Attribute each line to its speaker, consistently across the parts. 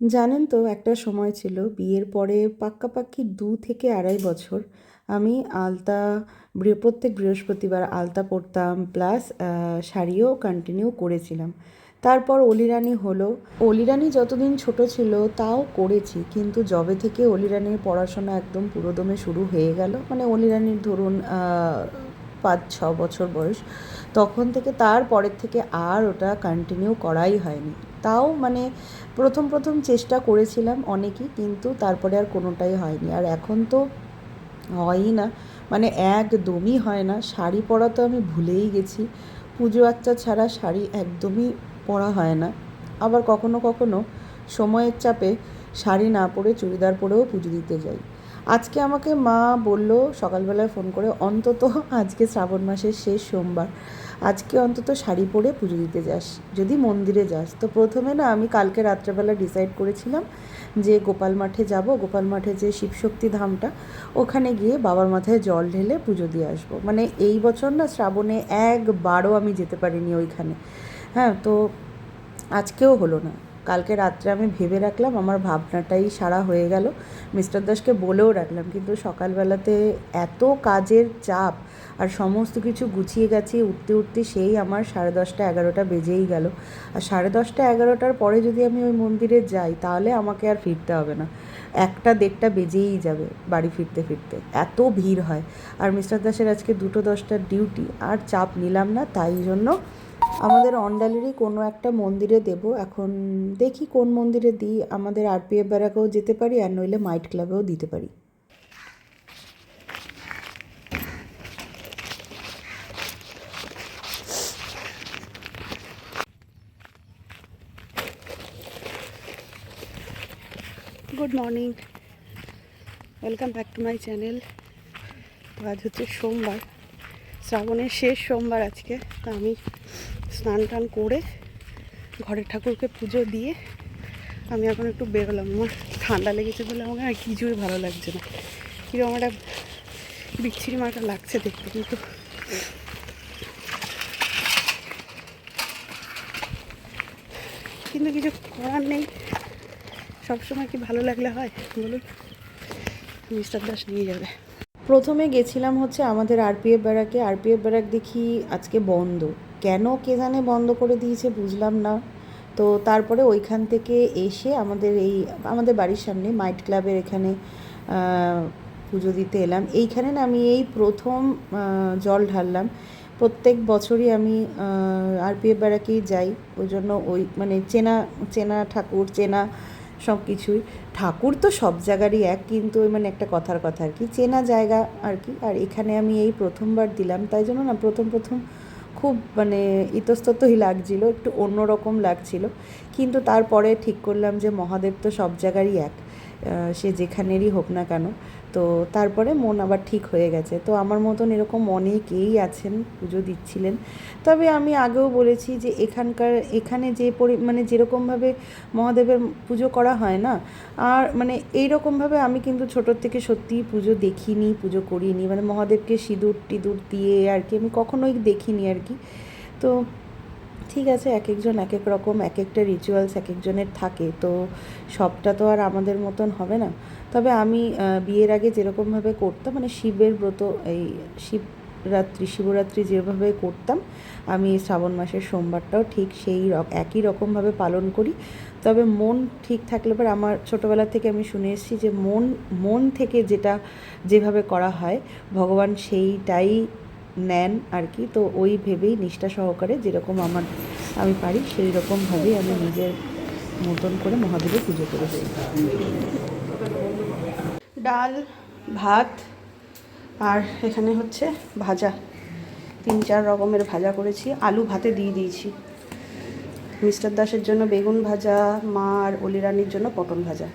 Speaker 1: জানেন তো, একটা সময় ছিল, বিয়ের পরে পাক্কাপাক্কি দু থেকে আড়াই বছর আমি আলতা প্রত্যেক বৃহস্পতিবার আলতা পরতাম, প্লাস শাড়িও কন্টিনিউ করেছিলাম। তারপর অলিরানি হলো। অলিরানি যতদিন ছোট ছিল তাও করেছি, কিন্তু জবে থেকে অলিরানির পড়াশোনা একদম পুরোদমে শুরু হয়ে গেল। মানে অলিরানির ধরুন পাঁচ, ছ বছর বয়স। তখন থেকে তার পরের থেকে আর ওটা কন্টিনিউ করাই হয়নি। তাও মানে প্রথম প্রথম চেষ্টা করেছিলাম অনেকই, কিন্তু তারপরে আর কোনোটাই হয়নি। আর এখন তো হয়ই না মানে একদমই হয় না। শাড়ি পরা তো আমি ভুলেই গেছি। পুজো আচ্চা ছাড়া শাড়ি একদমই পরা হয় না। আবার কখনো কখনো সময়ের চাপে শাড়ি না পরে চুড়িদার পরেও পুজো দিতে যাই। আজকে আমাকে মা বলল, সকালবেলায় ফোন করে, অন্তত আজকে শ্রাবণ মাসের শেষ সোমবার। আজকে অন্তত শাড়ি পরে পুজো দিতে যাস। যদি মন্দিরে যাস। তো প্রথমে না আমি কালকে রাত্রেবেলা ডিসাইড করেছিলাম যে গোপাল মাঠে যাব। গোপাল মাঠে যে শিবশক্তি ধামটা, ওখানে গিয়ে বাবার মাথায় জল ঢেলে পুজো দিয়ে আসব। মানে এই বছর না শ্রাবণে একবারও আমি যেতে পারিনি ওইখানে। হ্যাঁ তো আজকেও হলো না। কালকে রাত্রে আমি ভেবে রাখলাম, আমার ভাবনাটাই সারা হয়ে গেল। মিস্টার দাসকে বলেও রাখলাম, কিন্তু সকালবেলাতে এত কাজের চাপ আর সমস্ত কিছু গুছিয়ে গাছিয়ে উঠতে উঠতে সেই আমার সাড়ে দশটা এগারোটা বেজেই গেল। আর সাড়ে দশটা এগারোটার পরে যদি আমি ওই মন্দিরে যাই, তাহলে আমাকে আর ফিরতে হবে না। একটা দেড়টা বেজেই যাবে বাড়ি ফিরতে ফিরতে। এত ভিড় হয়। আর মিস্টার দাসের আজকে দুটো দশটার ডিউটি, আর চাপ নিলাম না, তাই জন্য আমাদের অন্ডালেরই কোনো একটা মন্দিরে দেব। এখন দেখি কোন মন্দিরে দিই। আমাদের আরপিএফ ব্যারাকেও যেতে পারি আর নইলে মাইট ক্লাবেও দিতে পারি। Good morning welcome back to my channel আজ হচ্ছে সোমবার। শ্রাবণের শেষ সোমবার আজকে। তা আমি স্নান টান করে ঘরের ঠাকুরকে পুজো দিয়ে আমি এখন একটু বেরোলাম। আমার ঠান্ডা লেগেছে বলে আমাকে আর কিছুই ভালো লাগছে না। কীরকম একটা বিচ্ছিরি মাটা লাগছে দেখতে, কিন্তু কিন্তু কিছু করার নেই। সবসময় কি ভালো লাগলে হয়? বলুন। মিস্টার দাস নিয়ে যাবে। প্রথমে গেছিলাম হচ্ছে আমাদের আরপিএফ ব্যারাকে। আরপিএফ ব্যারাক দেখি আজকে বন্ধ। কেন কে জানে বন্ধ করে দিয়েছে বুঝলাম না। তো তারপরে ওইখান থেকে এসে আমাদের এই, আমাদের বাড়ির সামনে মাইট ক্লাবের এখানে পুজো দিতে এলাম। এইখানে না আমি এই প্রথম জল ঢাললাম। প্রত্যেক বছরই আমি আরপিএফ বেড়াকেই যাই। ওই জন্য ওই মানে চেনা চেনা ঠাকুর, চেনা সব কিছুই। ঠাকুর তো সব জায়গারই এক, কিন্তু ওই মানে একটা কথার কথা আর কি। চেনা জায়গা আর কি। আর এখানে আমি এই প্রথমবার দিলাম। তাই জন্য না প্রথম প্রথম খুব মানে ইতস্ততই লাগছিল, একটু অন্যরকম লাগছিল। কিন্তু তারপরে ঠিক করলাম যে মহাদেব তো সব জায়গারই এক সে যেখানেরই হোক না কেন তো তারপরে মন আবার ঠিক হয়ে গেছে। তো আমার মতন এরকম অনেকেই আছেন, পুজো দিচ্ছিলেন। তবে আমি আগেও বলেছি যে এখানকার, এখানে যে পরি মানে যেরকমভাবে মহাদেবের পুজো করা হয় না, আর মানে এই রকমভাবে আমি কিন্তু ছোটোর থেকে সত্যিই পুজো দেখিনি, পুজো করিনি। মানে মহাদেবকে সিঁদুর টিঁদুর দিয়ে আর কি আমি কখনোই দেখিনি আর কি। তো ঠিক আছে এক একজন এক এক রকম এক একটা রিচুয়ালস এক একজনের থাকে, তো সবটা তো আর আমাদের মতন হবে না। তবে আমি বিয়ের আগে যেরকমভাবে করতাম মানে শিবের ব্রত, এই শিবরাত্রি শিবরাত্রি যেভাবে করতাম, আমি শ্রাবণ মাসের সোমবারটাও ঠিক সেই একই রকমভাবে পালন করি। তবে মন ঠিক থাকলে পর আমার ছোটোবেলা থেকে আমি শুনে এসেছি যে মন মন থেকে যেটা যেভাবে করা হয়, ভগবান সেইটাই নেন আর কি। তো ওই ভেবেই নিষ্ঠা সহকারে যেরকম আমার, আমি পারি সেই রকমভাবেই আমি নিজের মতন করে মহাদেবের পুজো করেছি ডাল, ভাত আর এখানে হচ্ছে ভাজা। তিন চার রকমের ভাজা করেছি। আলু ভাতে দিয়ে দিয়েছি। মিস্টার দাসের জন্য বেগুন ভাজা, মা আর অলিরানির জন্য পটল ভাজা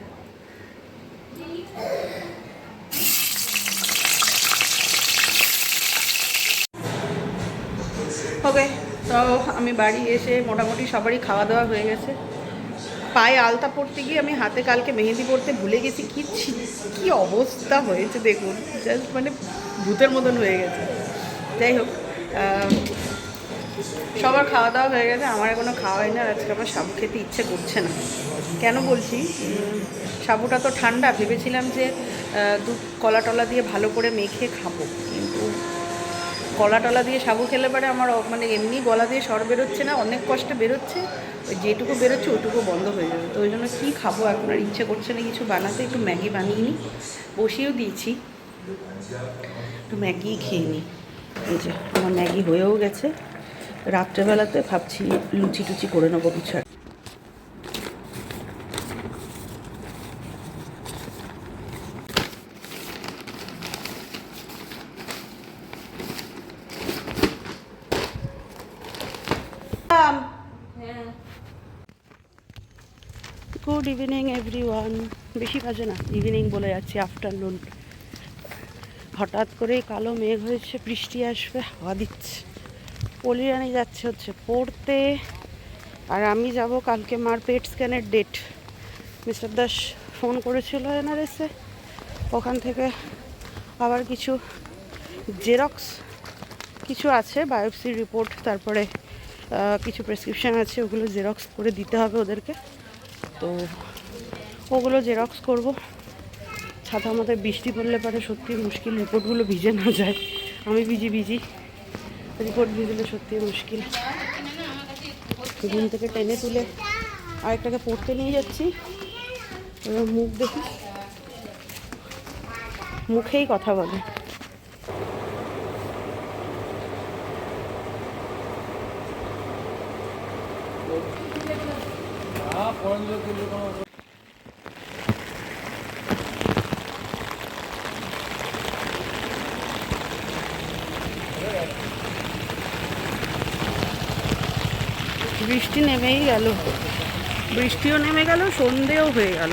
Speaker 1: ওকে তো আমি বাড়ি এসে মোটামুটি সবারই খাওয়া দাওয়া হয়ে গেছে। পায়ে আলতা পড়তে গিয়ে আমি হাতে কালকে মেহেন্দি পড়তে ভুলে গেছি, কি কি অবস্থা হয়েছে দেখুন। জাস্ট মানে ভূতের মতন হয়ে গেছে। যাই হোক
Speaker 2: সবার খাওয়া দাওয়া হয়ে গেছে, আমার এখনও খাওয়া হয়নি, আর আজকে আমার সাবু খেতে ইচ্ছে করছে না। কেন বলছি? সাবুটা তো ঠান্ডা, ভেবেছিলাম যে দুধ কলা টলা দিয়ে ভালো করে মেখে খাব। কিন্তু কলা টলা দিয়ে সাবু খেলে পারে আমার মানে এমনি গলা দিয়ে সর বেরোচ্ছে না, অনেক কষ্টে বেরোচ্ছে। ওই যেটুকু বেরোচ্ছে ওইটুকু বন্ধ হয়ে যাবে। তো ওই জন্য কী খাব এখন? আর ইচ্ছে করছে না কিছু বানাতে, একটু ম্যাগি বানিয়ে নিই। বসিয়েও দিয়েছি। একটু ম্যাগি খেয়ে নিই। এই যে, আমার ম্যাগি হয়েও গেছে। রাত্রেবেলাতে ভাবছি লুচি টুচি করে নেব কিছু গুড ইভিনিং এভরি ওয়ান বেশি কাজে না ইভিনিং বলে যাচ্ছি আফটারনুন হঠাৎ করেই কালো মেঘ হয়েছে, বৃষ্টি আসবে, হাওয়া দিচ্ছে। পলিরানি যাচ্ছে হচ্ছে পড়তে। আর আমি যাব কালকে মার পেট স্ক্যানের ডেট মিস্টার দাস ফোন করেছিল এনআরএসে ওখান থেকে আবার কিছু জেরক্স কিছু আছে বায়োপসি রিপোর্ট তারপরে কিছু প্রেসক্রিপশান আছে, ওগুলো জেরক্স করে দিতে হবে ওদেরকে। তো ওগুলো জেরক্স করব। ছাতা আমাদের বৃষ্টি পড়লে পরে সত্যি মুশকিল, রিপোর্টগুলো ভিজে না যায়। আমি ভিজি ভিজি। রিপোর্ট ভিজলে সত্যি মুশকিল। ঘুম থেকে টেনে তুলে আরেকটাকে পড়তে নিয়ে যাচ্ছি। এবার মুখ দেখি। মুখেই কথা বলে। বৃষ্টি নেমেই গেল। বৃষ্টিও নেমে গেল, সন্ধেও হয়ে গেল।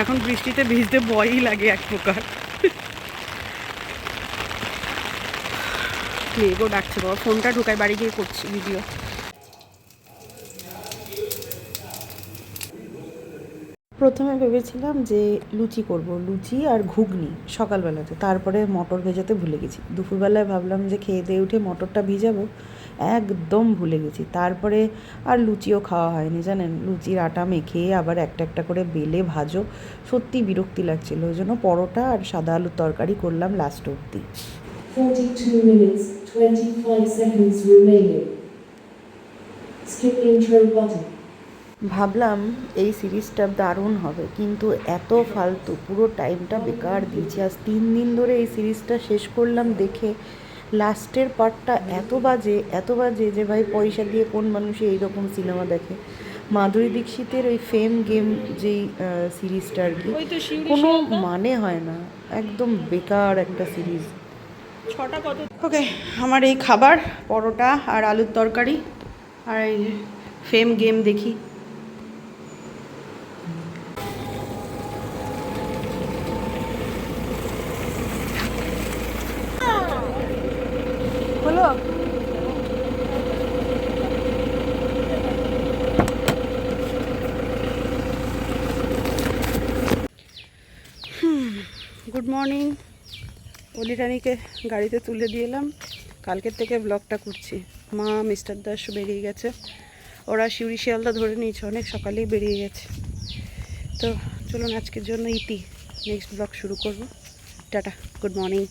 Speaker 2: এখন বৃষ্টিতে ভিজতে ভয়ই লাগে এক প্রকার। মেঘও ডাকছে বাবা, ফোনটা ঢুকাই বাড়ি গিয়ে করছি ভিডিও প্রথমে ভেবেছিলাম যে লুচি করব, লুচি আর ঘুগনি সকালবেলাতে। তারপরে মটর ভেজাতে ভুলে গেছি। দুপুরবেলায় ভাবলাম যে খেয়ে দিয়ে উঠে মটরটা ভিজাবো, একদম ভুলে গেছি। তারপরে আর লুচিও খাওয়া হয়নি, জানেন? লুচির আটা মেখে আবার একটা একটা করে বেলে ভাজো। সত্যি বিরক্তি লাগছিল। ওই জন্য পরোটা আর সাদা আলুর তরকারি করলাম লাস্ট অবধি।
Speaker 3: 42 minutes, 25 seconds remaining. Skip intro button.
Speaker 2: ভাবলাম এই সিরিজটা দারুণ হবে কিন্তু এত ফালতু পুরো টাইমটা বেকার দিয়েছি। আজ তিন দিন ধরে এই সিরিজটা শেষ করলাম দেখে লাস্টের পার্টটা এত বাজে এত বাজে যে ভাই পয়সা দিয়ে কোন মানুষই এইরকম সিনেমা দেখে। মাধুরী দীক্ষিতের ওই ফেম গেম যেই সিরিজটা আর কি কোনো মানে হয় না। একদম বেকার একটা সিরিজ। ছটা কত? ওকে, আমার এই খাবার, পরোটা আর আলুর তরকারি আর এই ফেম গেম দেখি। হলো গুড মর্নিং অলি রানীকে গাড়িতে তুলে দিয়ে এলাম। কালকের থেকে ব্লগটা করছি। মা মিস্টার দাস বেরিয়ে গেছে। ওরা শিউরি শিয়ালদা ধরে নিয়েছে। অনেক সকালেই বেরিয়ে গেছে। তো চলুন আজকের জন্য ইতি। নেক্সট ব্লগ শুরু করব। Tata good morning